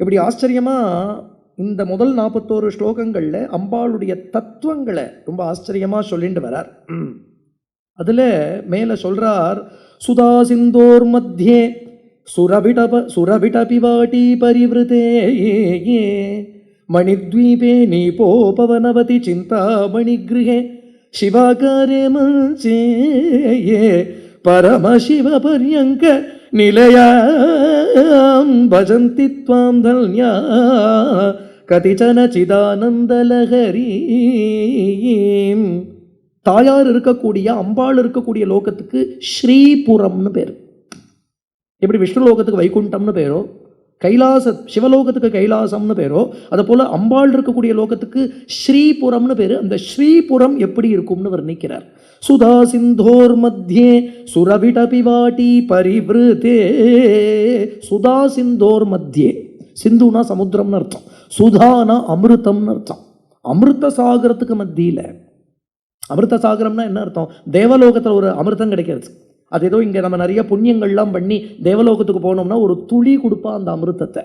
இப்படி ஆச்சரியமாக இந்த முதல் நாற்பத்தோரு ஸ்லோகங்களில் அம்பாளுடைய தத்துவங்களை ரொம்ப ஆச்சரியமாக சொல்லிட்டு வரார். அதில் மேலே சொல்கிறார் சுதா சிந்தோர் மத்தியே சுரபிடப சுரபிடபிவாட்டி பரிவிருத்தே மணித்வீபே நீபோபவனவதி சிந்தாமணிகிருஹே சிவாகாரே மஞ்சே பரமசிவபர்யங்க நிலையாம் பஜந்தி துவாம் தல்யா கதிஜன சிதானந்தலஹரீம் தாயார் இருக்கக்கூடிய அம்பாள் இருக்கக்கூடிய லோகத்துக்கு ஸ்ரீபுரம்னு பேர். எப்படி விஷ்ணு லோகத்துக்கு வைகுண்டம்னு பேரோ கைலாச சிவலோகத்துக்கு கைலாசம்னு பேரோ அதை போல் அம்பாள் இருக்கக்கூடிய லோகத்துக்கு ஸ்ரீபுரம்னு பேர் அந்த ஸ்ரீபுரம் எப்படி இருக்கும்னு வர்ணிக்கிறார். சுதா சிந்தோர் மத்தியே சுரவிடபிவாட்டி பரிவிருத்தே சுதா சிந்தோர் மத்தியே சிந்துனா சமுத்திரம்னு அர்த்தம். சுதானா அமிர்தம்னு அர்த்தம். அமிர்த சாகரத்துக்கு மத்தியில் அமிர்த சாகரம்னா என்ன அர்த்தம்? தேவலோகத்தில் ஒரு அமிர்தம் கிடைக்கிறது. அது ஏதோ இங்கே நம்ம நிறைய புண்ணியங்கள்லாம் பண்ணி தேவலோகத்துக்கு போனோம்னா ஒரு துளி கொடுப்பா அந்த அமிர்தத்தை.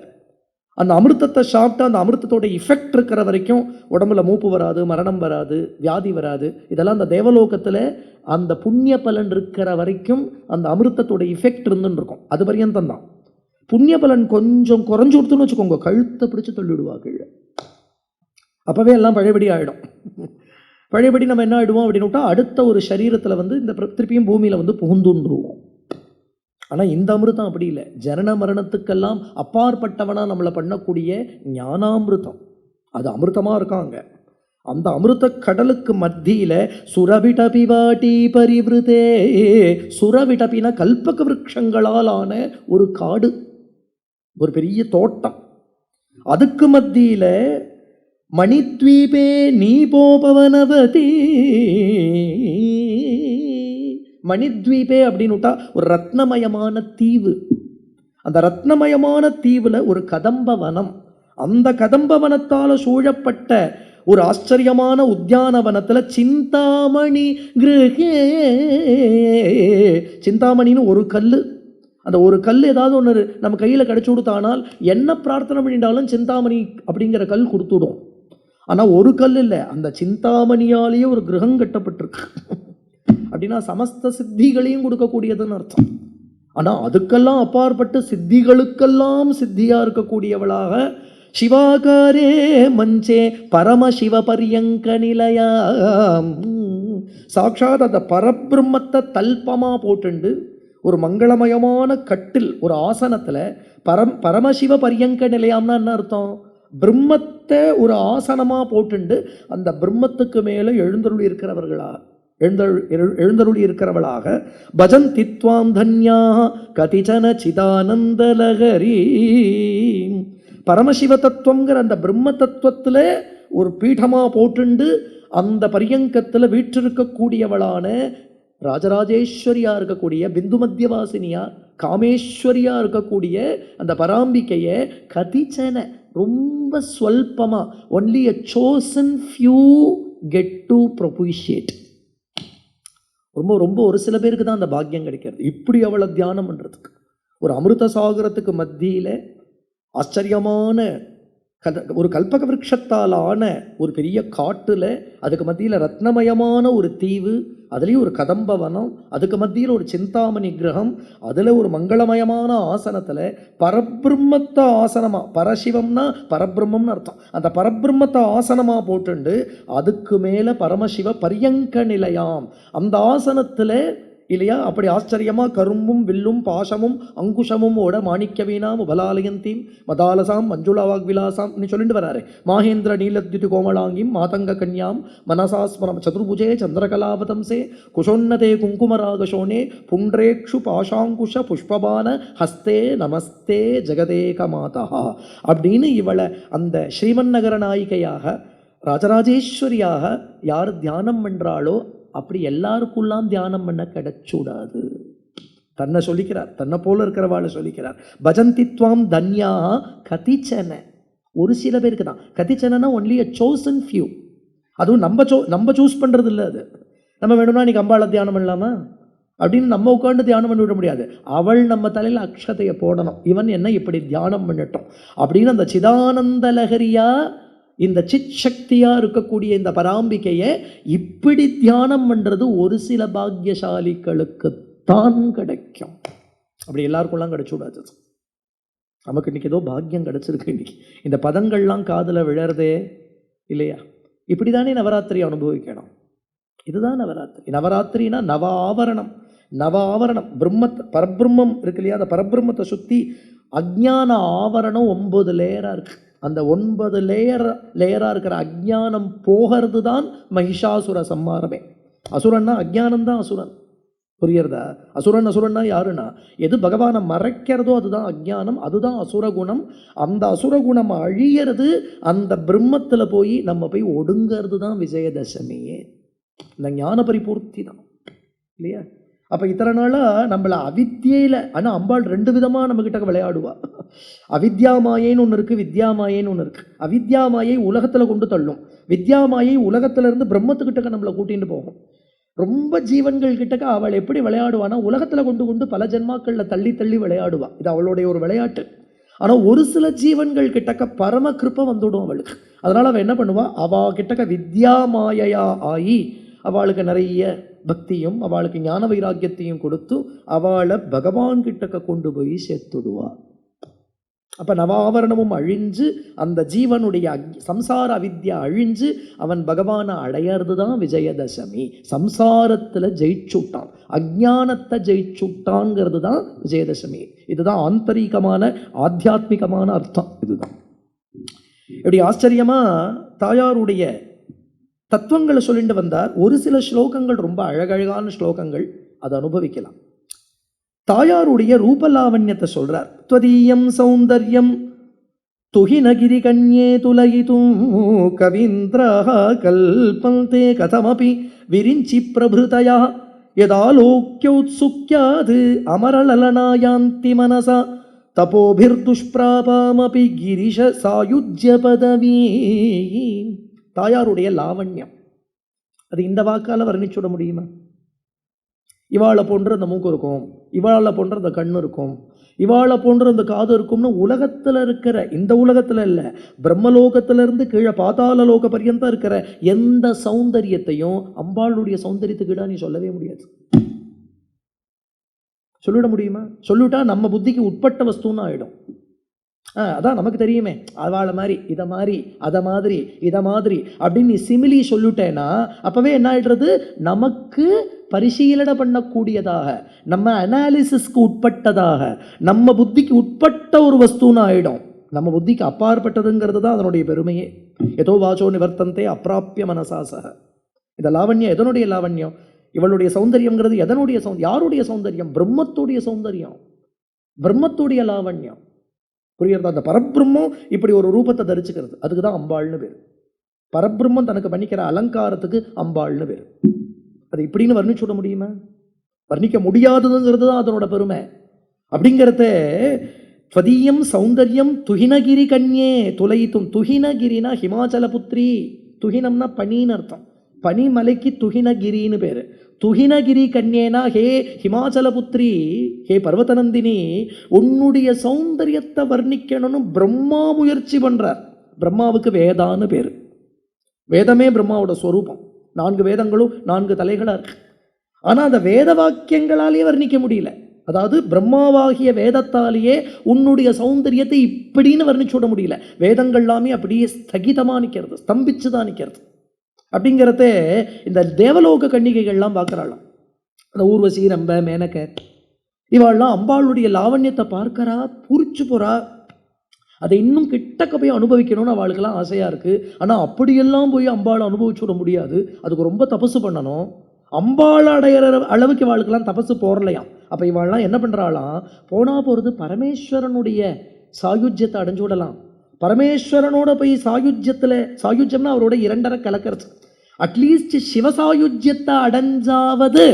அந்த அமிர்தத்தை சாப்பிட்டு அந்த அமிர்தத்தோட இஃபெக்ட் இருக்கிற வரைக்கும் உடம்புல மூப்பு வராது மரணம் வராது வியாதி வராது. இதெல்லாம் அந்த தேவலோகத்தில் அந்த புண்ணிய பலன் இருக்கிற வரைக்கும் அந்த அமிர்தத்தோட இஃபெக்ட் இருந்துன்னு இருக்கும். அது பரியந்தம் தான். புண்ணிய பலன் கொஞ்சம் குறைஞ்சு கொடுத்துன்னு வச்சுக்கோங்க. கழுத்தை பிடிச்சி தள்ளிடுவா கீழே. அப்போவே எல்லாம் பழையபடி ஆகிடும் பழையபடி நம்ம என்ன ஆகிடுவோம் அப்படின்னு விட்டால் அடுத்த ஒரு சரீரத்தில் வந்து இந்த திருப்பியும் பூமியில் வந்து புகுந்துன்றுவோம். ஆனால் இந்த அமிர்தம் அப்படி இல்லை. ஜனன மரணத்துக்கெல்லாம் அப்பாற்பட்டவனாக நம்மளை பண்ணக்கூடிய ஞானாமிர்தம். அது அமிர்தமாக இருக்காங்க. அந்த அமிர்த கடலுக்கு மத்தியில் சுரவிடபிவாட்டி பரிவிருதே. சுரவிடபின கல்பக விரட்சங்களால் ஆன ஒரு காடு. ஒரு பெரிய தோட்டம். அதுக்கு மத்தியில் மணித்வீபே நீ போபவனவதி மணித்வீபே அப்படின்னு விட்டா ஒரு ரத்னமயமான தீவு. அந்த ரத்னமயமான தீவில் ஒரு கதம்ப வனம் அந்த கதம்பவனத்தால் சூழப்பட்ட ஒரு ஆச்சரியமான உத்தியானவனத்தில் சிந்தாமணி கிருகே. சிந்தாமணின்னு ஒரு கல் அந்த ஒரு கல் ஏதாவது ஒன்று நம்ம கையில் கிடச்சி கொடுத்தானால் என்ன பிரார்த்தனை பண்ணிட்டாலும் சிந்தாமணி அப்படிங்கிற கல் கொடுத்துடும். ஆனால் ஒரு கல் இல்லை. அந்த சிந்தாமணியாலேயே ஒரு கிரகம் கட்டப்பட்டிருக்கு. அப்படின்னா சமஸ்த சித்திகளையும் கொடுக்கக்கூடியதுன்னு அர்த்தம். ஆனால் அதுக்கெல்லாம் அப்பாற்பட்டு சித்திகளுக்கெல்லாம் சித்தியாக இருக்கக்கூடியவளாக சிவாகாரே மஞ்சே பரமசிவ பரியங்க நிலையாம் சாட்சாத் அந்த பரபிரம்மத்தை தல்பமாக போட்டுண்டு ஒரு மங்களமயமான கட்டில் ஒரு ஆசனத்தில் பரம் பரமசிவ பரியங்க நிலையாம்னா என்ன அர்த்தம்? பிரம்மத்தை ஒரு ஆசனமாக போட்டுண்டு அந்த பிரம்மத்துக்கு மேலே எழுந்தருளி இருக்கிறவர்களா எழுந்தருள் எழு- எழுந்தருளி இருக்கிறவளாக பஜன் தித்வாம் தன்யா கதிச்சன சிதானந்தலகரி பரமசிவ தத்துவங்கிற அந்த பிரம்ம தத்துவத்தில் ஒரு பீഠமாக போட்டுண்டு அந்த பரியங்கத்தில் வீற்றிருக்கக்கூடியவளான ராஜராஜேஸ்வரியாக இருக்கக்கூடிய பிந்து மத்தியவாசினியா காமேஸ்வரியாக இருக்கக்கூடிய அந்த பராம்பிக்கையை கதிச்சன ரொம்ப ஸ்வல்பமா only a chosen few get to propitiate ரொம்ப ரொம்ப ஒரு சில பேருக்கு தான் அந்த பாக்கியம் கிடைக்கிறது. இப்படி அவளை தியானம் பண்ணுறதுக்கு ஒரு அமிர்த சாகரத்துக்கு மத்தியில் ஆச்சரியமான ஒரு கல்பக விருட்சத்தால் ஆன ஒரு பெரிய காட்டில் அதுக்கு மத்தியில் ரத்னமயமான ஒரு தீவு அதுலேயும் ஒரு கதம்பவனம் அதுக்கு மத்தியில் ஒரு சிந்தாமணி கிரகம் அதில் ஒரு மங்களமயமான ஆசனத்தில் பரபிரம்மத்தை ஆசனமாக பரசிவம்னா பரபிரம்மம்னு அர்த்தம். அந்த பரபிரம்மத்தை ஆசனமாக போட்டுண்டு அதுக்கு மேலே பரமசிவ பரியங்க நிலையாம் அந்த ஆசனத்தில் இல்லையா? அப்படி ஆச்சரியமாக கரும்பும் வில்லும் பாசமும் அங்குஷமும் ஓட மாணிக்க வீணாம் உபலாலயந்தீம் மதாலசாம் மஞ்சுளா வாக்விலாசாம் சொல்லிட்டு வராரு. மாகேந்திர நீலத்யுதி கோமலாங்கிம் மாதங்க கன்யாம் மனசாஸ்மரம் சதுர்புஜே சந்திரகலாபதம்சே குஷோன்னதே குங்குமராகசோனே புன்றேக்ஷு பாஷாங்குஷ புஷ்பபான ஹஸ்தே நமஸ்தே ஜெகதேக மாதா. அப்படின்னு இவளை அந்த ஸ்ரீமன் நகர நாயிகையாக ராஜராஜேஸ்வரியாக யார் தியானம் பண்ணுறாளோ அப்படி எல்லாருக்குள்ளாம் தியானம் பண்ண கிடைச்சூடாது. தன்னை சொல்லிக்கிறார் தன்னை போல இருக்கிறவாளை சொல்லிக்கிறார். பஜந்தித்வாம் தன்யா கதிச்சன. ஒரு சில பேருக்கு தான். கதிச்சனா ஒன்லி அ சோசன் ஃபியூ அதுவும் நம்ம சோ நம்ம சூஸ் பண்ணுறது இல்லை அது. நம்ம வேணும்னா இன்னைக்கு அம்பாளை தியானம் பண்ணலாமா? அப்படின்னு நம்ம உட்காந்து தியானம் பண்ணி விட முடியாது. அவள் நம்ம தலையில் அக்ஷதையை போடணும். இவன் என்ன இப்படி தியானம் பண்ணட்டும்? அப்படின்னு அந்த சிதானந்த லகரியாக இந்த சித் சக்தியாக இருக்கக்கூடிய இந்த பராம்பிகையை இப்படி தியானம் பண்ணுறது ஒரு சில பாக்யசாலிகளுக்கு தான் கிடைக்கும். அப்படி எல்லாருக்கும்லாம் கிடைச்சு நமக்கு இன்னைக்கு ஏதோ பாக்கியம் கிடச்சிருக்கு இன்னைக்கு. இந்த பதங்கள்லாம் காதில் விழறதே இல்லையா? இப்படி தானே நவராத்திரி அனுபவிக்கணும். இதுதான் நவராத்திரி. நவராத்திரினா நவ ஆவரணம். நவ ஆவரணம். பிரம்மத்தை பரபிரம்மம் இருக்கு இல்லையா? அந்த பரபிரம்மத்தை சுற்றி அஜ்ஞான ஆவரணம் ஒம்பது லேயராக இருக்குது அந்த ஒன்பது லேயர் லேயராக இருக்கிற அஜ்ஞானம் போகிறது தான் மகிஷாசுர சம்மாரமே அசுரன்னா அஜ்ஞானம் தான் அசுரன். புரியுறதா அசுரன் அசுரன்னா யாருன்னா? எது பகவானை மறைக்கிறதோ அதுதான் அஜ்ஞானம் அதுதான் அசுரகுணம். அந்த அசுரகுணம் அழியறது அந்த பிரம்மத்தில் போய் நம்ம போய் ஒடுங்கிறது தான் விஜயதசமியே இந்த ஞான பரிபூர்த்தி தான். இல்லையா? அப்போ இத்தனை நாளாக நம்மளை அவித்தியையில் ஆனால் அம்பாள் ரெண்டு விதமாக நம்மக்கிட்ட விளையாடுவா. அவித்யாமாயைன்னு ஒன்று இருக்குது வித்யாமாயைன்னு ஒன்று இருக்குது அவித்யாமாயை உலகத்தில் கொண்டு தள்ளும். வித்யாமாயை உலகத்திலேருந்து பிரம்மத்துக்கிட்டக்க நம்மளை கூட்டிகிட்டு போகும். ரொம்ப ஜீவன்கள் கிட்டக்க அவள் எப்படி விளையாடுவானா உலகத்தில் கொண்டு கொண்டு பல ஜென்மாக்களில் தள்ளி தள்ளி விளையாடுவாள் இது அவளுடைய ஒரு விளையாட்டு. ஆனால் ஒரு சில ஜீவன்கள் கிட்டக்க பரம கிருப்பை வந்துவிடும் அவளுக்கு. அதனால் அவள் என்ன பண்ணுவாள் அவா கிட்டக்க வித்யாமாயையா ஆகி அவளுக்கு நிறைய பக்தியும் அவளுக்கு ஞான வைராக்கியத்தையும் கொடுத்து அவளை பகவான் கிட்டக்க கொண்டு போய் சேர்த்துடுவாள் அப்போ நவாவரணமும் அழிஞ்சு அந்த ஜீவனுடைய அக் சம்சார அவித்யா அழிஞ்சு அவன் பகவானை அடையிறது தான் விஜயதசமி. சம்சாரத்தில் ஜெயிச்சுட்டான். அஜானத்தை ஜெயிச்சுட்டான்ங்கிறது தான் விஜயதசமி. இதுதான் ஆந்தரிகமான ஆத்தியாத்மிகமான அர்த்தம். இதுதான். இப்படி ஆச்சரியமாக தாயாருடைய தத்துவங்களை சொல்லிட்டு வந்தார். ஒரு சில ஸ்லோகங்கள் ரொம்ப அழகழகான ஸ்லோகங்கள் அதை அனுபவிக்கலாம். தாயாருடைய ரூபலாவண்யத்தை சொல்கிறார் துவதீயம் சௌந்தர்யம். துஹினகிரி கன்யே துலயிதும் கவீந்திராः கல்பந்தே கதமபி விரிஞ்சி பிரபுதயா. யதாலோக்கியோத்சுக்யாத் அமரலலனாயாந்தி மனசா. தபோபிர்துஷ்பிராபாமபி கிரிஷ சாயுஜ்ய பதவி தாயாருடைய லாவண்யம் அது இந்த வாக்கால் வர்ணிச்சுட முடியுமா இவாளை போன்ற அந்த மூக்கு இருக்கும் இவாளை போன்ற அந்த கண் இருக்கும் இவாளை போன்ற அந்த காது இருக்கும்னு உலகத்தில் இருக்கிற இந்த உலகத்தில் இல்லை பிரம்மலோகத்திலிருந்து கீழே பாதாள லோக பர்யந்தம் இருக்கிற எந்த சௌந்தரியத்தையும் அம்பாளுடைய சௌந்தரியத்துக்கிட்ட நீ சொல்லவே முடியாது. சொல்லிட முடியுமா? சொல்லிட்டா நம்ம புத்திக்கு உட்பட்ட வஸ்துன்னு ஆயிடும். ஆ அதான் நமக்கு தெரியுமே. அவளை மாதிரி இதை மாதிரி அதை மாதிரி இதை மாதிரி அப்படின்னு நீ சிமிலி சொல்லிட்டேன்னா அப்போவே என்ன ஆயிடுறது? நமக்கு பரிசீலனை பண்ணக்கூடியதாக நம்ம அனாலிசிஸ்க்கு உட்பட்டதாக நம்ம புத்திக்கு உட்பட்ட ஒரு வஸ்துன்னு ஆகிடும் நம்ம புத்திக்கு அப்பாற்பட்டதுங்கிறது தான் அதனுடைய பெருமையே. ஏதோ வாச்சோ நிவர்த்தந்தே அப்பிராப்பிய மனசாசக. இந்த லாவண்யம் எதனுடைய லாவண்யம்? இவளுடைய சௌந்தரியங்கிறது எதனுடைய சௌ யாருடைய சௌந்தரியம்? பிரம்மத்துடைய சௌந்தரியம். பிரம்மத்துடைய லாவண்யம். புரியுறதா அந்த பரபிரம்மம் இப்படி ஒரு ரூபத்தை தரிச்சுக்கிறது. அதுக்கு தான் அம்பாள்னு பேர். பரபிரம்மம் தனக்கு பண்ணிக்கிற அலங்காரத்துக்கு அம்பாள்னு பேர். அது இப்படின்னு வர்ணிச்சு விட முடியுமா? வர்ணிக்க முடியாததுங்கிறது தான் அதனோட பெருமை. அப்படிங்கிறத ஸ்வதீயம் சௌந்தர்யம் துஹினகிரி கண்யே துளைத்தும் துகினகிரினா ஹிமாச்சல புத்திரி. துஹினம்னா பனின்னு அர்த்தம். பனிமலைக்கு துஹினகிரின்னு பேர். துஹினகிரி கண்யேனா ஹே ஹிமாச்சல புத்திரி. ஹே பர்வதநந்தினி உன்னுடைய சௌந்தரியத்தை வர்ணிக்கணும்னு பிரம்மா முயற்சி பண்ணுறார் பிரம்மாவுக்கு வேதான்னு பேர். வேதமே பிரம்மாவோட ஸ்வரூபம். நான்கு வேதங்களும் நான்கு தலைகளாக இருக்கு. ஆனால் அந்த வேத வாக்கியங்களாலேயே வர்ணிக்க முடியல. அதாவது பிரம்மாவாகிய வேதத்தாலேயே உன்னுடைய சௌந்தரியத்தை இப்படின்னு வர்ணிச்சு விட முடியல. வேதங்கள் எல்லாமே அப்படியே ஸ்தகிதமாக நிற்கிறது ஸ்தம்பிச்சு தான் நிற்கிறது அப்படிங்கிறத இந்த தேவலோக கன்னிகைகள்லாம் பார்க்குறாளாம். அந்த ஊர்வசி ரம்ப மேனக்க இவாள்லாம் அம்பாளுடைய லாவண்யத்தை பார்க்கறா பூரிச்சு போகிறா அதை இன்னும் கிட்டக்க போய் அனுபவிக்கணும்னு அவளுக்கெல்லாம் ஆசையாக இருக்குது ஆனால் அப்படியெல்லாம் போய் அம்பாளை அனுபவிச்சு விட முடியாது. அதுக்கு ரொம்ப தபசு பண்ணணும். அம்பாள் அடையிற அளவுக்கு இவாளுக்கெல்லாம் தபசு போடலையாம். அப்போ இவாள்லாம் என்ன பண்ணுறாளாம் போனால் போகிறது பரமேஸ்வரனுடைய சாயுஜ்யத்தை அடைஞ்சு விடலாம். பரமேஸ்வரனோட போய் சாயுஜ்யத்தில் சாயுஜ்யம்னா அவரோட இரண்டரை கலக்கிறது அட்லீஸ்ட் சிவசாயுஜ்யத்தை அடைஞ்சாவது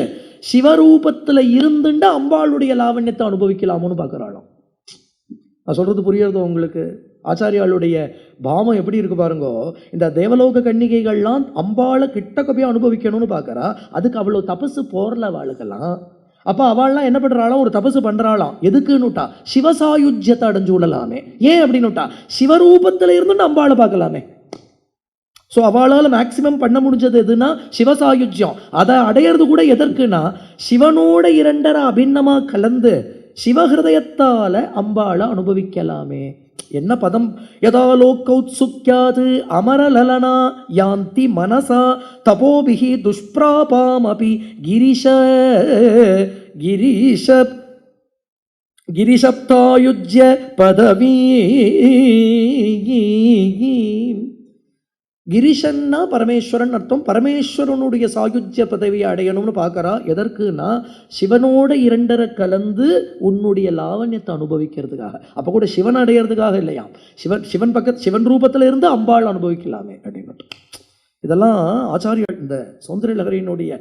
சிவரூபத்தில் இருந்துட்டு அம்பாளுடைய லாவண்யத்தை அனுபவிக்கலாமோன்னு பார்க்குறாளாம் நான் சொல்கிறது புரியறதோ உங்களுக்கு? ஆச்சாரியாளுடைய பாவம் எப்படி இருக்கு பாருங்கோ. இந்த தேவலோக கன்னிகைகள்லாம் அம்பாளை கிட்டக்க போய் அனுபவிக்கணும்னு பார்க்குறா அதுக்கு அவ்வளோ தபசு போரல வாழுகலாம். அப்போ அவள்லாம் என்ன பண்ணுறாளாம் ஒரு தபசு பண்ணுறாளாம் எதுக்குன்னுட்டா? சிவசாயுஜ்யத்தை அடைஞ்சு விடலாமே. ஏன் அப்படின்னுட்டா? சிவரூபத்தில் இருந்து அம்பாளை பார்க்கலாமே. ஸோ அவளால் மேக்சிமம் பண்ண முடிஞ்சது எதுனா சிவசாயுஜ்யம். அதை அடையிறது கூட எதற்குனா சிவனோட இரண்டரை அபிண்ணமாக கலந்து சிவஹிருதயத்தால் அம்பாளை அனுபவிக்கலாமே. என்ன பதம்? யதாலோக்கௌத்சுக்கியாது அமரலலனா யாந்தி மனசா தபோபிகி துஷ்பிராபாமபி கிரிஷ கிரிஷ கிரிசப்தாயுஜ்ய பதவி கிரிஷன்னா பரமேஸ்வரன் அர்த்தம். பரமேஸ்வரனுடைய சாயுஜ்ய பதவியை அடையணும்னு பார்க்குறான் எதற்குனா சிவனோட இரண்டரை கலந்து உன்னுடைய லாவண்யத்தை அனுபவிக்கிறதுக்காக. அப்போ கூட சிவன் அடையிறதுக்காக இல்லையாம் சிவன் சிவன் பக்கத்து சிவன் ரூபத்தில் இருந்து அம்பாள் அனுபவிக்கலாமே அப்படின்னு இதெல்லாம் ஆச்சாரியால் இந்த சௌந்தரலகரியினுடைய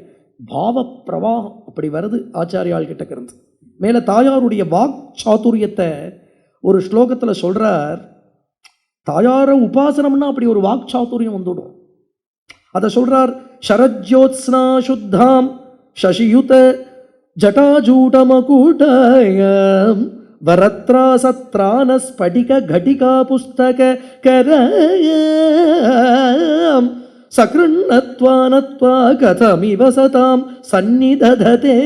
பாவ பிரவாகம் அப்படி வருது ஆச்சாரியால் கிட்ட இருந்து. மேலே தாயாருடைய வாக் சாதுரியத்தை ஒரு ஸ்லோகத்தில் சொல்கிறார் தாயார உபாசனம்னா அப்படி ஒரு வாக் சாத்துரியம் வந்துடும். அதை சொல்கிறார் சரஜ்யோத்ஸ்னா சுத்தாம் சசியுத ஜட்டாஜூடமகூட்டாய வரத்ரா சத்ரான ஸ்படிக கடிகா புஸ்தக கரம் சகிருண்ணத்வானத்வா கதமிவ சதாம் சந்நிதததே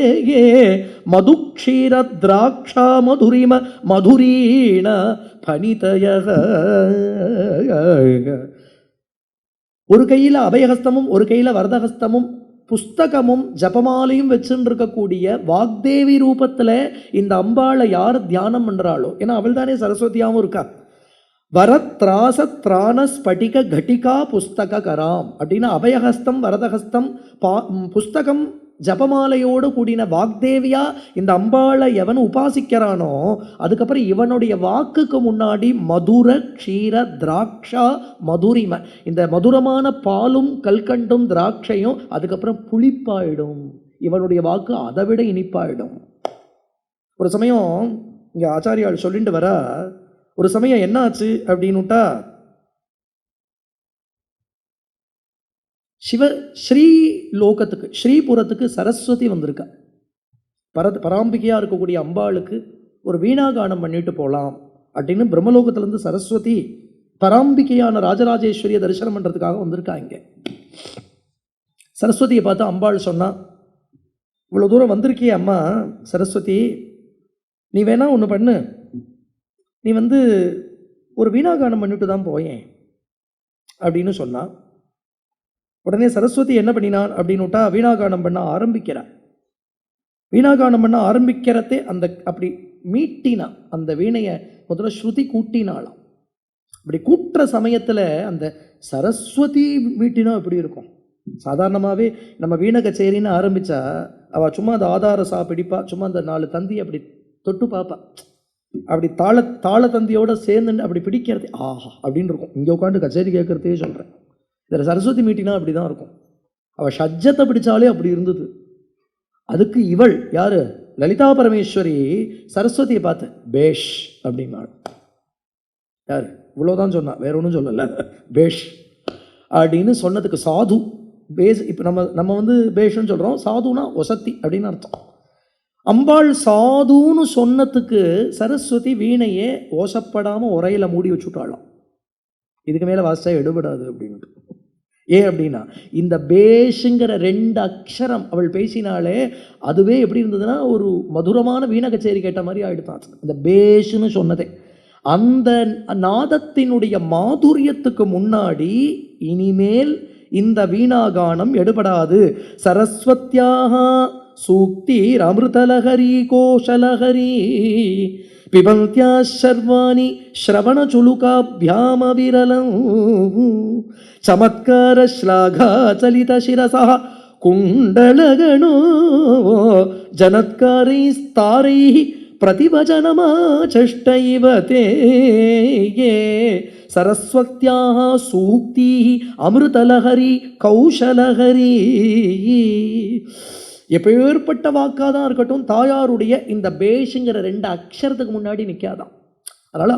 மது மதுக்ஷீர திராட்சா மதுரிம மதுரீண பணிதய ஒரு கையில் அபயஹஸ்தமும் ஒரு கையில் வரதஹஸ்தமும் புஸ்தகமும் ஜபமாலையும் வச்சுன்னு இருக்கக்கூடிய வாக்தேவி ரூபத்தில் இந்த அம்பாளை யார் தியானம் பண்ணுறாளோ ஏன்னா அவள் தானே சரஸ்வதியாகவும் இருக்கா? வரத்ராச திராண ஸ்படிக கட்டிகா புஸ்தக கராம் அப்படின்னா அபயஹஸ்தம் வரதஹஸ்தம் பா புஸ்தகம் ஜபமாலையோடு கூடின வாக்தேவியா இந்த அம்பாளை எவன் உபாசிக்கிறானோ அதுக்கப்புறம் இவனுடைய வாக்குக்கு முன்னாடி மதுர க்ஷீர திராட்சா மதுரிம. இந்த மதுரமான பாலும் கல்கண்டும் திராட்சையும் அதுக்கப்புறம் புளிப்பாயிடும். இவனுடைய வாக்கு அதை விட இனிப்பாயிடும். ஒரு சமயம் இங்கே ஆச்சாரியால் சொல்லிட்டு வர ஒரு சமயம் என்ன ஆச்சு அப்படின்னுட்டா சிவ ஸ்ரீ லோகத்துக்கு ஸ்ரீபுரத்துக்கு சரஸ்வதி வந்திருக்கா. பர பராம்பிகையாக இருக்கக்கூடிய அம்பாளுக்கு ஒரு வீணாகானம் பண்ணிட்டு போகலாம் அப்படின்னு பிரம்மலோகத்திலேருந்து சரஸ்வதி பராம்பிகையான ராஜராஜேஸ்வரியை தரிசனம் பண்ணுறதுக்காக வந்திருக்கா இங்கே. சரஸ்வதியை பார்த்து அம்பாள் சொன்னான் இவ்வளோ தூரம் வந்திருக்கிய அம்மா சரஸ்வதி நீ வேணா ஒன்று பண்ணு. நீ வந்து ஒரு வீணாகானம் பண்ணிட்டு தான் போயேன் அப்படின்னு சொன்னான் உடனே சரஸ்வதி என்ன பண்ணினான் அப்படின்னுட்டா வீணாகானம் பண்ண ஆரம்பிக்கிறான். வீணாகானம் பண்ண ஆரம்பிக்கிறதே அந்த அப்படி மீட்டினா அந்த வீணையை முதல்ல ஸ்ருதி கூட்டினாலாம் அப்படி கூட்டுற சமயத்தில் அந்த சரஸ்வதி மீட்டினா எப்படி இருக்கும்? சாதாரணமாகவே நம்ம வீண கச்சேரின்னு ஆரம்பித்தா அவள் சும்மா அந்த ஆதார சா பிடிப்பா சும்மா அந்த நாலு தந்தி அப்படி தொட்டு பார்ப்பா. அப்படி தாள தாள தந்தியோட சேர்ந்து அப்படி பிடிக்கிறது ஆஹா அப்படின்னு இருக்கும். இங்கே உட்காந்து கச்சேரி கேட்குறதே சொல்கிறேன் இதில் சரஸ்வதி மீட்டினா அப்படி தான் இருக்கும். அவள் ஷஜ்ஜத்தை பிடிச்சாலே அப்படி இருந்தது. அதுக்கு இவள் யாரு? லலிதா பரமேஸ்வரி சரஸ்வதியை பார்த்து பேஷ் அப்படின்னாள் யார்? இவ்வளோதான் சொன்னா வேற ஒன்றும் சொல்லலை. பேஷ் அப்படின்னு சொன்னதுக்கு சாது பேஸ் இப்போ நம்ம நம்ம வந்து பேஷ்னு சொல்கிறோம் சாதுனா ஒசத்தி அப்படின்னு அர்த்தம். அம்பாள் சாதுன்னு சொன்னதுக்கு சரஸ்வதி வீணையே ஓசப்படாமல் உரையில் மூடி வச்சுட்டாளாம். இதுக்கு மேலே வாசிச்சா எடுபடாது அப்படின்ட்டு ஏன் அப்படின்னா இந்த பேஷுங்கிற ரெண்டு அக்ஷரம் அவள் பேசினாலே அதுவே எப்படி இருந்ததுன்னா ஒரு மதுரமான வீண கச்சேரி கேட்ட மாதிரி ஆகிடுதான் இந்த பேஷுன்னு சொன்னதே. அந்த நாதத்தினுடைய மாதுரியத்துக்கு முன்னாடி இனிமேல் இந்த வீணாகானம் எடுபடாது. சரஸ்வத்யாக సూక్తిరమృతలహరీ కోశలహరీ. పిబంత్యా శర్వాణి శ్రవణచులుకాభ్యామవిరలం చమత్కార శ్లాఘాచలిత శిరస కుండలగణో. జనత్కారైస్తారై ప్రతిభజనమాచష్టైవ తే సరస్వత్యా సూక్తి అమృతలహరి కౌశలహరీ. எப்பேற்பட்ட வாக்காக தான் இருக்கட்டும் தாயாருடைய இந்த பேஷுங்கிற ரெண்டு அக்ஷரத்துக்கு முன்னாடி நிற்காதான் அதனால்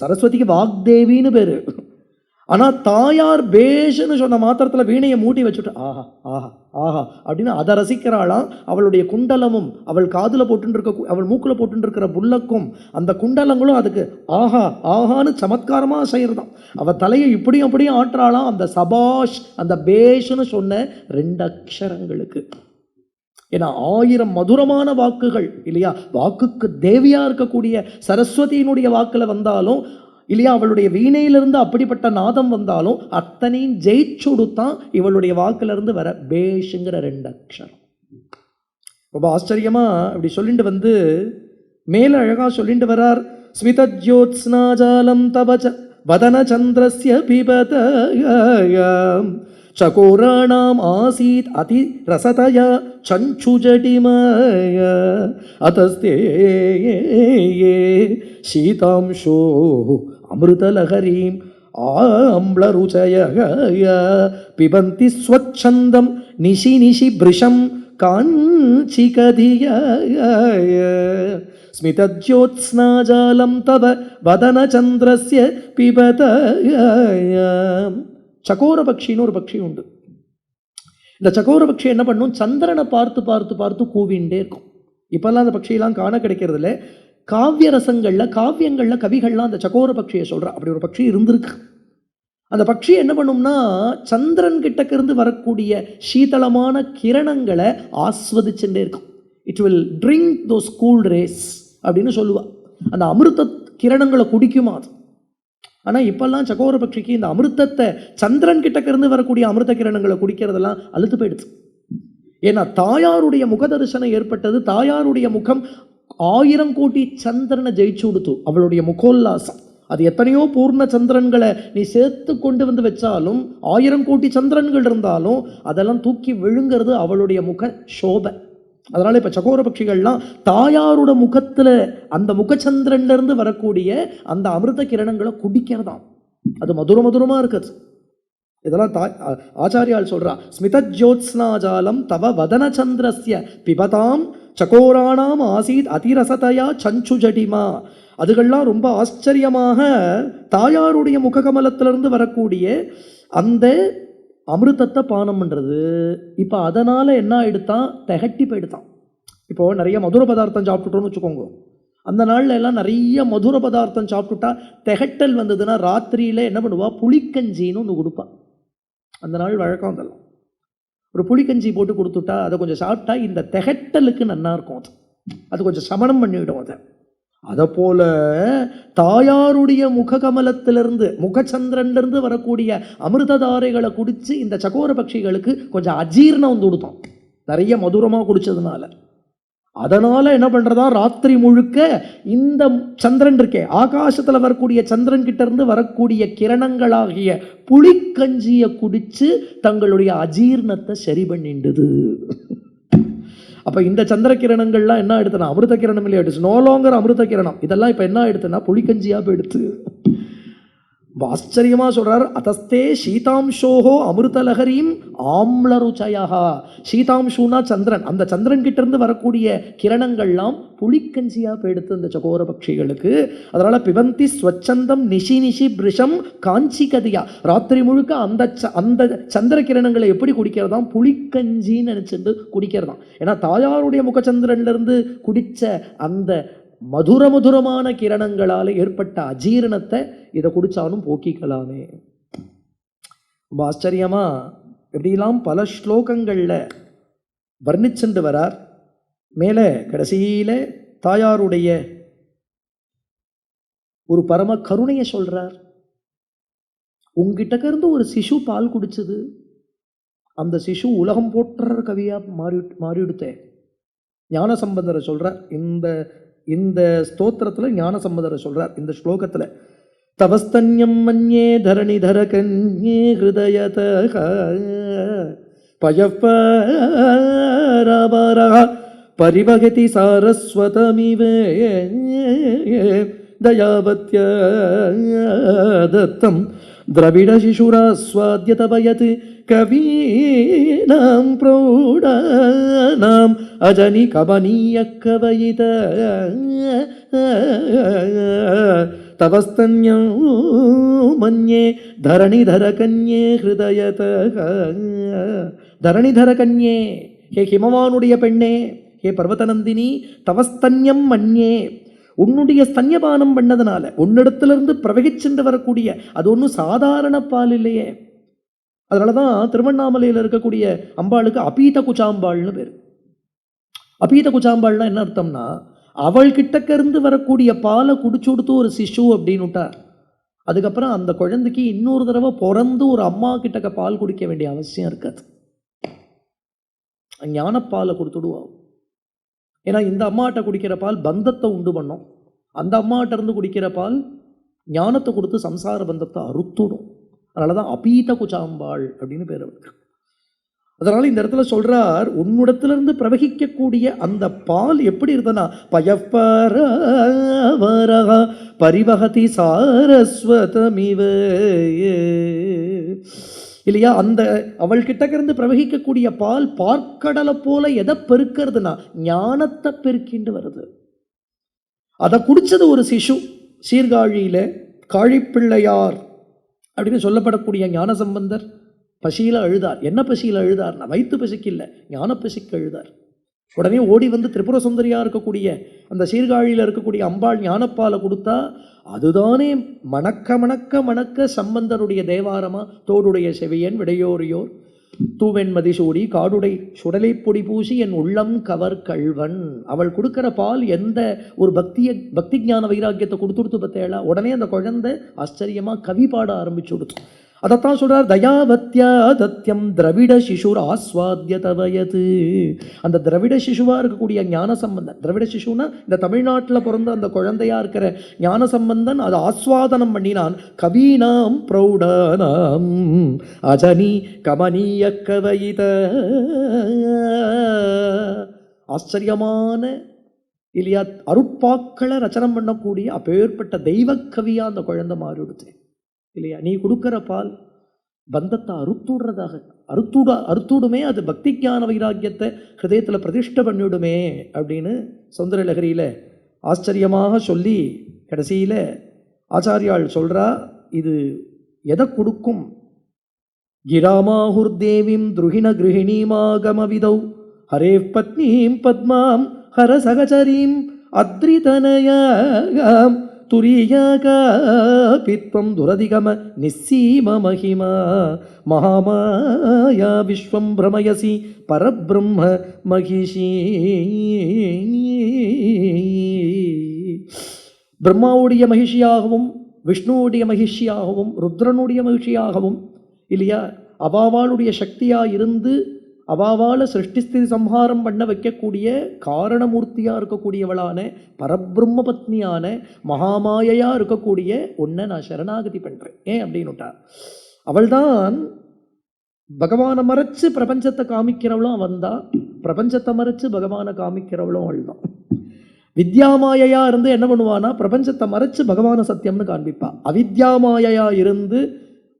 சரஸ்வதிக்கு வாக்தேவின்னு பேர். ஆனால் தாயார் பேஷுன்னு சொன்ன மாத்திரத்தில் வீணையை மூட்டி வச்சுட்டு ஆஹா ஆஹா ஆஹா அப்படின்னு அதை ரசிக்கிறாளாம். அவளுடைய குண்டலமும் அவள் காதில் போட்டுருக்க அவள் மூக்கில் போட்டுருக்கிற புல்லக்கும் அந்த குண்டலங்களும் அதுக்கு ஆஹா ஆஹான்னு சமத்காரமாக செய்கிறதான் அவள் தலையை இப்படியும் அப்படியும் ஆட்டுறாளாம் அந்த சபாஷ் அந்த பேஷுன்னு சொன்ன ரெண்டு அக்ஷரங்களுக்கு. ஏன்னா ஆயிரம் மதுரமான வாக்குகள் இல்லையா? வாக்குக்கு தேவியா இருக்கக்கூடிய சரஸ்வதியினுடைய வாக்குல வந்தாலும் இல்லையா? அவளுடைய வீணையிலிருந்து அப்படிப்பட்ட நாதம் வந்தாலும் அத்தனையும் ஜெயிச்சுடுத்தான் இவளுடைய வாக்குல வர பேஷுங்கிற ரெண்டு அக்ஷரம். ரொம்ப ஆச்சரியமா இப்படி சொல்லிட்டு வந்து மேல அழகா சொல்லிட்டு வரார் ஸ்மிதஜோத்ஸ்னாஜாலம் தவச்ச வதன சந்திரஸ்ய பிபத चकोराणाम् आसीत् अतिरसतया चञ्चुजटिमय अतस्ते शीतांशो अमृतलहरीम् आम्लरुचयः पिबन्ति स्वच्छन्दं निशि निशि भृशं काञ्चिकधिय। स्मितज्योत्स्नाजालं तव वदनचन्द्रस्य पिबत சகோர பக்ஷின்னு ஒரு பக்ஷி உண்டு. இந்த சகோர பக்ஷி என்ன பண்ணும்? சந்திரனை பார்த்து பார்த்து பார்த்து கூவிண்டே இருக்கும். இப்போல்லாம் அந்த பட்சியெல்லாம் காண கிடைக்கிறது இல்லை காவிய ரசங்களில் காவியங்களில் கவிகள்லாம் அந்த சகோர பக்ஷியை சொல்கிறா அப்படி ஒரு பட்சி இருந்திருக்கு. அந்த பட்சி என்ன பண்ணும்னா சந்திரன் கிட்டக்க இருந்து வரக்கூடிய சீதளமான கிரணங்களை ஆஸ்வதிச்சுட்டே இருக்கும். It will drink those cool rays அப்படின்னு சொல்லுவாள் அந்த அமிர்த கிரணங்களை குடிக்குமா அது? ஆனால் இப்போல்லாம் சகோர இந்த அமிர்தத்தை சந்திரன் கிட்டக்கிருந்து வரக்கூடிய அமிர்த கிரணங்களை குடிக்கிறதெல்லாம் அழுத்து போயிடுச்சு. ஏன்னா தாயாருடைய முக தரிசனம் ஏற்பட்டது. தாயாருடைய முகம் ஆயிரம் கோடி சந்திரனை ஜெயிச்சு கொடுத்து அவளுடைய முகோல்லாசம். அது எத்தனையோ பூர்ண சந்திரன்களை நீ சேர்த்து கொண்டு வந்து வச்சாலும் ஆயிரம் கோடி சந்திரன்கள் இருந்தாலும் அதெல்லாம் தூக்கி விழுங்கிறது அவளுடைய முக சோபை. அதனால் இப்போ சகோர பட்சிகள்லாம் தாயாரோட முகத்தில் அந்த முகச்சந்திரன்லேருந்து வரக்கூடிய அந்த அமிர்த கிரணங்களை குடிக்கிறதாம். அது மதுர மதுரமாக இருக்குது. இதெல்லாம் தாய் ஆச்சாரியால் சொல்கிறா ஸ்மிதஜோத்ஸ்னாஜாலம் தவ வதனச்சந்திரஸ்ய பிபதாம் சகோராணாம் ஆசீத் அதிரசதையா சஞ்சு ஜடிமா. அதுகள்லாம் ரொம்ப ஆச்சரியமாக தாயாருடைய முககமலத்திலிருந்து வரக்கூடிய அந்த அமிர்தத்தை பானம் பண்ணுறது இப்போ அதனால் என்ன ஆகிடுத்தான் திகட்டி போயிடுதான் இப்போ நிறைய மதுர பதார்த்தம் சாப்பிட்டுட்டோம்னு வச்சுக்கோங்க. அந்த நாள்ல எல்லாம் நிறைய மதுர பதார்த்தம் சாப்பிட்டுட்டா திகட்டல் வந்ததுன்னா ராத்திரியில் என்ன பண்ணுவா? புளிக்கஞ்சின்னு ஒன்று கொடுப்பா. அந்த நாள் வழக்கம் அதெல்லாம். ஒரு புளிக்கஞ்சி போட்டு கொடுத்துட்டா அதை கொஞ்சம் சாப்பிட்டா இந்த திகட்டலுக்கு நன்னா இருக்கும் அது. அது கொஞ்சம் சமணம் பண்ணிவிடும் அதை. அதை போல தாயாருடைய முககமலத்திலிருந்து முகச்சந்திரன்லேருந்து வரக்கூடிய அமிர்ததாரைகளை குடித்து இந்த சகோர பட்சிகளுக்கு கொஞ்சம் அஜீர்ணம் வந்து கொடுத்தோம். நிறைய மதுரமாக குடித்ததுனால அதனால் என்ன பண்ணுறதா ராத்திரி முழுக்க இந்த சந்திரன் இருக்கே ஆகாசத்தில் வரக்கூடிய சந்திரன் கிட்டேருந்து வரக்கூடிய கிரணங்களாகிய புளிக்கஞ்சியை குடித்து தங்களுடைய அஜீர்ணத்தை சரி பண்ணிண்டுது அப்போ இந்த சந்திர கிரணங்கள்லாம் என்ன எடுத்தனா? அமிர்த கிரணம் இல்லையா? இட்ஸ் நோ லாங்கர் அமிர்த கிரணம் இதெல்லாம் இப்போ என்ன எடுத்தோன்னா புளிக்கஞ்சியாக போய் எடுத்து ரொம்ப ஆச்சரியமா சொல்றார் அதஸ்தே சீதாம்சோஹோ அமிர்தலகரீம் ஆம்லருச்சயா சீதாம்சூனா சந்திரன். அந்த சந்திரன் கிட்ட இருந்து வரக்கூடிய கிரணங்கள்லாம் புளிக்கஞ்சியா போயிடுத்து இந்த சகோர பட்சிகளுக்கு அதனால பிபந்தி ஸ்வச்சந்தம் நிஷி நிஷி பிரிஷம் காஞ்சி கதியா. ராத்திரி முழுக்க அந்த ச- அந்த சந்திர கிரணங்களை எப்படி குடிக்கிறதாம்? புளிக்கஞ்சின்னு நினைச்சிட்டு குடிக்கிறதாம். ஏன்னா தாயாருடைய முகச்சந்திரன்ல இருந்து குடிச்ச அந்த மதுர மதுரமான கிரணங்களால் ஏற்பட்ட அஜீரணத்தை இதை குடித்தாலும் போக்கிக்கலாமே. ரொம்ப ஆச்சரியமாக எப்படிலாம் பல ஸ்லோகங்களில் வர்ணிச்சென்று வரார். மேலே கடைசியில் தாயாருடைய ஒரு பரம கருணையை சொல்கிறார் உங்ககிட்ட இருந்து ஒரு சிசு பால் குடிச்சது. அந்த சிசு உலகம் போற்ற கவியாக மாறி மாறிவிடுத்தேன் ஞான சம்பந்தரை சொல்கிறார் இந்த இந்த ஸ்தோத்திரத்தில் ஞானசம்மதர் சொல்கிறார் இந்த ஸ்லோகத்தில் தவஸ்தன்யம் மன்யே தரணிதர கன்யே ஹிருதயத பயப்பரா பரிபகதி சாரஸ்வதமிவே தயாவத்ய தத்தம் திரவிடசிசுராஸ்வாத்யதபயத் கவி நாம் ಪ್ರೌಢ நாம் ಅಜನಿ ಕಮನೀಯ ಕವಯಿತ ತವಸ್ತನ್ಯೋ ಮನ್ಯೆ ಧರಣಿಧರ ಕನ್ಯೆ ಹೃದಯತಃ ಧರಣಿಧರ கன்யே ಹೇ ஹிமவானுடைய பெண்ணே ஹே பர்வதநந்தினி தவஸ்தன்யம் மன்யே. உன்னுடைய ஸ்தன்யபானம் பண்ணதுனால உன்னிடத்திலிருந்து பிரவகிச்சென்று வரக்கூடிய அது ஒன்றும் சாதாரண பால் இல்லையே அதனால தான் திருவண்ணாமலையில் இருக்கக்கூடிய அம்பாளுக்கு அபீத குச்சாம்பாள்னு பேர். அபீத குச்சாம்பாள்னா என்ன அர்த்தம்னா அவள் கிட்டக்க இருந்து வரக்கூடிய பாலை குடிச்சு கொடுத்து ஒரு சிஷு அப்படின்னுட்டா அதுக்கப்புறம் அந்த குழந்தைக்கு இன்னொரு தடவை பிறந்து ஒரு அம்மா கிட்டக்க பால் குடிக்க வேண்டிய அவசியம் இருக்காது. ஞானப்பாலை கொடுத்துடுவா ஏன்னா இந்த அம்மாட்ட குடிக்கிற பால் பந்தத்தை உண்டு பண்ணும். அந்த அம்மாட்ட இருந்து குடிக்கிற பால் ஞானத்தை கொடுத்து சம்சார பந்தத்தை அறுத்துடும். அதனால தான் அபீத குச்சாம்பாள் அப்படின்னு பேர் அவருக்கு. அதனால் இந்த இடத்துல சொல்கிறார் உன்னிடத்திலிருந்து பிரவகிக்கக்கூடிய அந்த பால் எப்படி இருந்ததுன்னா பயப்பர பரிவகதி சாரஸ்வதமிவ. இல்லையா? அந்த அவள் கிட்டக்க இருந்து பிரவகிக்கக்கூடிய பால் பார்க்கடலை போல எதை பெருக்கிறதுனா ஞானத்தை பெருக்கிண்டு வருது. அதை குடிச்சது ஒரு சிசு. சீர்காழியில காழிப்பிள்ளையார் அப்படின்னு சொல்லப்படக்கூடிய ஞானசம்பந்தர் பசியில் அழுதார். என்ன பசியில் அழுதார்? நான் வைத்து பசிக்கு இல்லை ஞான பசிக்கு அழுதார். உடனே ஓடி வந்து திரிபுர சுந்தரியாக இருக்கக்கூடிய அந்த சீர்காழியில் இருக்கக்கூடிய அம்பாள் ஞானப்பாலை கொடுத்தா அதுதானே மணக்க மணக்க மணக்க சம்பந்தருடைய தேவாரமாக தோடுடைய செவியன் விடையோரியோர் தூவெண்மதி சூடி காடுடை சுடலை பொடி பூசி என் உள்ளம் கவர் கள்வன். அவள் கொடுக்கிற பால் எந்த ஒரு பக்திய பக்தி ஞான வைராக்கியத்தை கொடுத்துடுத்து பத்தேளா உடனே அந்த குழந்தை ஆச்சரியமா கவி பாட ஆரம்பிச்சு கொடுத்தோம் அதைத்தான் சொல்கிறார் தயாவத்யா தத்யம் திரவிட சிசுர் ஆஸ்வாத்திய தவயது அந்த திரவிட சிசுவாக இருக்கக்கூடிய ஞான சம்பந்தன் திரவிட சிசுனா இந்த தமிழ்நாட்டில் பிறந்த அந்த குழந்தையா இருக்கிற ஞான சம்பந்தன் அதை ஆஸ்வாதனம் பண்ணினான். கவீனாம் பிரௌடானாம் அஜனி கமனீய கவயித. ஆச்சரியமான இல்லையா அருட்பாக்களை ரச்சனம் பண்ணக்கூடிய அப்பேற்பட்ட தெய்வக்கவியாக அந்த குழந்தை மாறிவிடுது இல்லையா? நீ கொடுக்கிற பால் பந்தத்தை அறுத்துடுறதாக அறுத்துட அறுத்துடுமே அது பக்தி ஞான வைராக்கியத்தை ஹிருதயத்தில் பிரதிஷ்டை பண்ணிவிடுமே அப்படின்னு சுந்தர லகரியில் ஆச்சரியமாக சொல்லி கடைசியில் ஆச்சாரியால் சொல்கிறா இது எதை கொடுக்கும்? கிராமாஹுர்தேவிம் துருகிண கிருஹிணீமாகமவிதௌ ஹரே பத்னீம் பத்மாம் ஹரசகச்சரீம் அத்ரிதனயாம் துரியாகாபித்வம் துரதிகம நிஸ்ஸீம மகிமா. மகாமாயா விஸ்வம் பிரமயசி பரபிரம்ம மகிஷி. பிரம்மாவுடைய மகிழ்ச்சியாகவும் விஷ்ணுவுடைய மகிழ்ச்சியாகவும் ருத்ரனுடைய மகிழ்ச்சியாகவும் இல்லையா? அவாவாளுடைய சக்தியாக இருந்து அவாவால் சிருஷ்டிஸ்திதி சம்ஹாரம் பண்ண வைக்கக்கூடிய காரணமூர்த்தியாக இருக்கக்கூடியவளான பரபிரம்ம பத்னியான மகாமாயையாக இருக்கக்கூடிய ஒன்றை நான் சரணாகதி பண்ணுறேன் ஏன் அப்படின்னுட்டா. அவள்தான் பகவானை மறைச்சு பிரபஞ்சத்தை காமிக்கிறவளும் அவன் தான் பிரபஞ்சத்தை மறைச்சு பகவானை காமிக்கிறவளும் அவள் தான் வித்யாமாயையா இருந்து என்ன பண்ணுவானா பிரபஞ்சத்தை மறைச்சு பகவான சத்தியம்னு காண்பிப்பா. அவித்யாமாயையாக இருந்து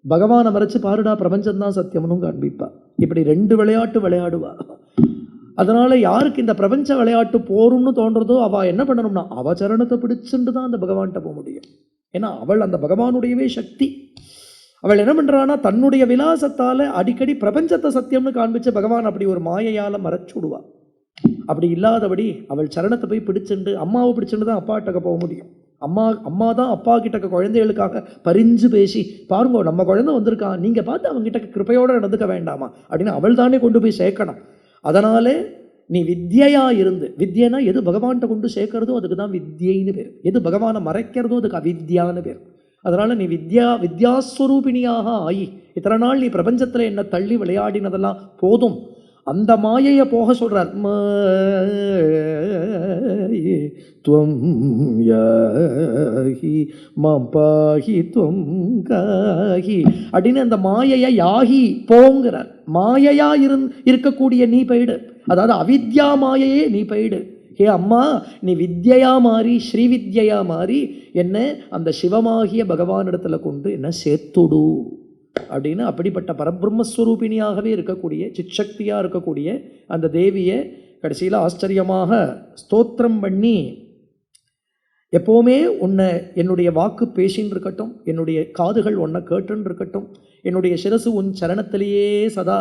பகவானை மறைச்சு பாருடா பிரபஞ்சம்தான் சத்தியம்னு காண்பிப்பா. இப்படி ரெண்டு விளையாட்டு விளையாடுவா. அதனால யாருக்கு இந்த பிரபஞ்ச விளையாட்டு போரும்னு தோன்றதோ அவ என்ன பண்ணணும்னா அவ சரணத்தை பிடிச்சுட்டு தான் அந்த பகவான்கிட்ட போக முடியும். ஏன்னா அவள் அந்த பகவானுடையவே சக்தி. அவள் என்ன பண்ணுறான்னா தன்னுடைய விலாசத்தால் அடிக்கடி பிரபஞ்சத்தை சத்தியம்னு காண்பிச்சு பகவான் அப்படி ஒரு மாயையால் மறைச்சு விடுவாள் அப்படி இல்லாதபடி அவள் சரணத்தை போய் பிடிச்சுண்டு அம்மாவை பிடிச்சுட்டு தான் அப்பாட்டக்க போக முடியும். அம்மா அம்மா தான் அப்பா கிட்ட குழந்தைகளுக்காக பரிஞ்சு பேசி பாருங்க நம்ம குழந்தை வந்திருக்கான் நீங்கள் பார்த்து அவங்ககிட்ட கிருப்பையோடு நடந்துக்க வேண்டாமா? அப்படின்னு அவள் தானே கொண்டு போய் சேர்க்கணும். அதனாலே நீ வித்யா இருந்து வித்யனா எது பகவான்கிட்ட கொண்டு சேர்க்கறதோ அதுக்கு தான் வித்யைன்னு பேர். எது பகவானை மறைக்கிறதோ அதுக்கு அவித்யான்னு பேர். அதனால் நீ வித்யா வித்யாஸ்வரூபிணியாக ஆகி இத்தனை நாள் நீ பிரபஞ்சத்தில் என்ன தள்ளி விளையாடினதெல்லாம் போதும். அந்த மாயையை போக சொல்கிறார் துவம் யாகி மாம் பாகி துவம் காகி அப்படின்னு அந்த மாயையை யாகி போங்கிறார். மாயையா இருந் இருக்கக்கூடிய நீ பயிடு. அதாவது அவித்யா மாயையே நீ பயிடு. ஹே அம்மா நீ வித்யா மாறி ஸ்ரீவித்யா மாறி என்ன அந்த சிவமாகிய பகவானிடத்துல கொண்டு என்ன சேர்த்துடு. அப்படின்னு அப்படிப்பட்ட பரபிரம்மஸ்வரூபிணியாகவே இருக்கக்கூடிய சிச்சக்தியாக இருக்கக்கூடிய அந்த தேவியை கடைசியில் ஆச்சரியமாக ஸ்தோத்திரம் பண்ணி எப்போவுமே உன்னை என்னுடைய வாக்கு பேசின்னு இருக்கட்டும் என்னுடைய காதுகள் உன்னை கேட்டுன்னு இருக்கட்டும் என்னுடைய சிரசு உன் சரணத்திலேயே சதா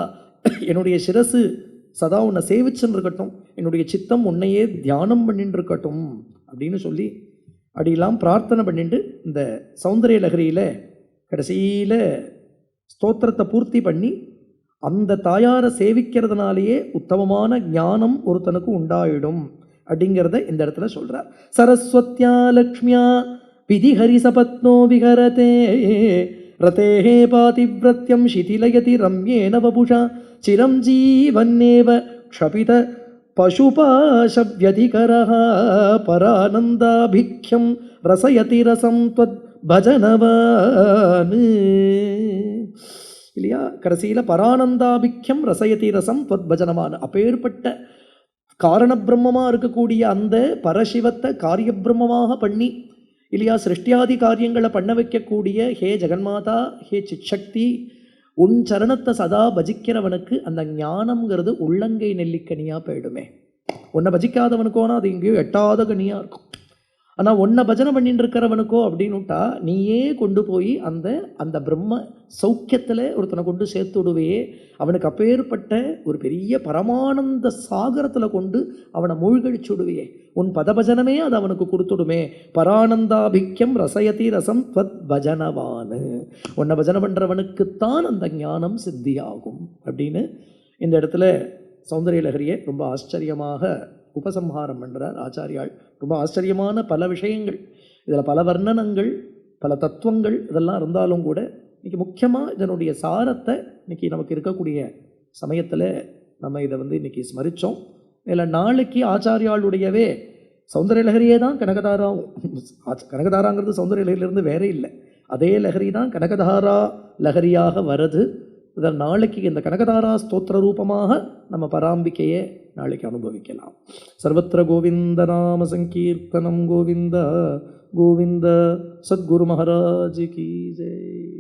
என்னுடைய சிரசு சதா உன்னை சேவிச்சுன்னு இருக்கட்டும் என்னுடைய சித்தம் உன்னையே தியானம் பண்ணின்னு இருக்கட்டும் அப்படின்னு சொல்லி அப்படிலாம் பிரார்த்தனை பண்ணிட்டு இந்த சௌந்தரிய லகரியில் கடைசியில் ஸ்தோத்திரத்தை பூர்த்தி பண்ணி அந்த தாயாரை சேவிக்கிறதுனாலேயே உத்தமமான ஞானம் ஒருத்தனுக்கு உண்டாயிடும். அப்படிங்கிறத இந்த இடத்துல சொல்கிறார் சரஸ்வத்யா லக்ஷ்மியா விதிஹரி சபத்னோ விஹரதே. ரதேஹே பாதிவிரத்தியம் ஷிதிலயதி ரம்யேன வபுஷா சிரம் ஜீவன்னேவ க்ஷபித பசுபாசவ்யதிகரः பரானந்தாபிக்யம் ரசயதி ரசம் துவத் பஜனவான் இல்லையா கடைசியில் பரானந்தாபிக்யம் ரசயதி ரசம் துவத் பஜனவான் அப்பேற்பட்ட காரணபிரம்மமாக இருக்கக்கூடிய அந்த பரசிவத்தை காரியபிரம்மமாக பண்ணி இல்லையா சிருஷ்டியாதி காரியங்களை பண்ண வைக்கக்கூடிய ஹே ஜெகன்மாதா ஹே சிச்சக்தி உன் சரணத்தை சதா பஜிக்கிறவனுக்கு அந்த ஞானம்ங்கிறது உள்ளங்கை நெல்லிக்கனியாக போயிடுமே. உன்னை பஜிக்காதவனுக்கோனா அது எங்கேயோ எட்டாத கனியாக இருக்கும். ஆனால் உன்னை பஜனை பண்ணிட்டு இருக்கிறவனுக்கோ அப்படின்னுட்டா நீயே கொண்டு போய் அந்த அந்த பிரம்ம சௌக்கியத்தில் ஒருத்தனை கொண்டு சேர்த்து விடுவே. அவனுக்கு அப்பேற்பட்ட ஒரு பெரிய பரமானந்த சாகரத்தில் கொண்டு அவனை மூழ்கடிச்சு விடுவே. உன் பதபஜனமே அது அவனுக்கு கொடுத்துடுமே. பரானந்தாபிக்யம் ரசயதி ரசம் துவத் பஜனவானு. உன்னை பஜனை பண்ணுறவனுக்குத்தான் அந்த ஞானம் சித்தியாகும் அப்படின்னு இந்த இடத்துல சௌந்தரிய லகரியை ரொம்ப ஆச்சரியமாக உபசம்ஹாரம் பண்ணுறார் ஆச்சாரியாள் ரொம்ப ஆச்சரியமான பல விஷயங்கள். இதில் பல வர்ணனங்கள் பல தத்துவங்கள் இதெல்லாம் இருந்தாலும் கூட இன்றைக்கி முக்கியமாக இதனுடைய சாரத்தை இன்றைக்கி நமக்கு இருக்கக்கூடிய சமயத்தில் நம்ம இதை வந்து இன்றைக்கி ஸ்மரித்தோம் இதில் நாளைக்கு ஆச்சாரியாளுடையவே சௌந்தரிய லகரியே தான் கனகதாராவும். கனகதாராங்கிறது சௌந்தரிய வேறே வேற இல்லை. அதே லகரி தான் கனகதாரா லகரியாக வருது. இதன் நாளைக்கு இந்த கனகதாரா ஸ்தோத்திர ரூபமாக நம்ம பராம்பிக்கையை நாளைக்கு அனுபவிக்கலாம். சர்வத்திர கோவிந்த நாம சங்கீர்த்தனம் கோவிந்த கோவிந்த சத்குரு மகாராஜ் கி ஜெய்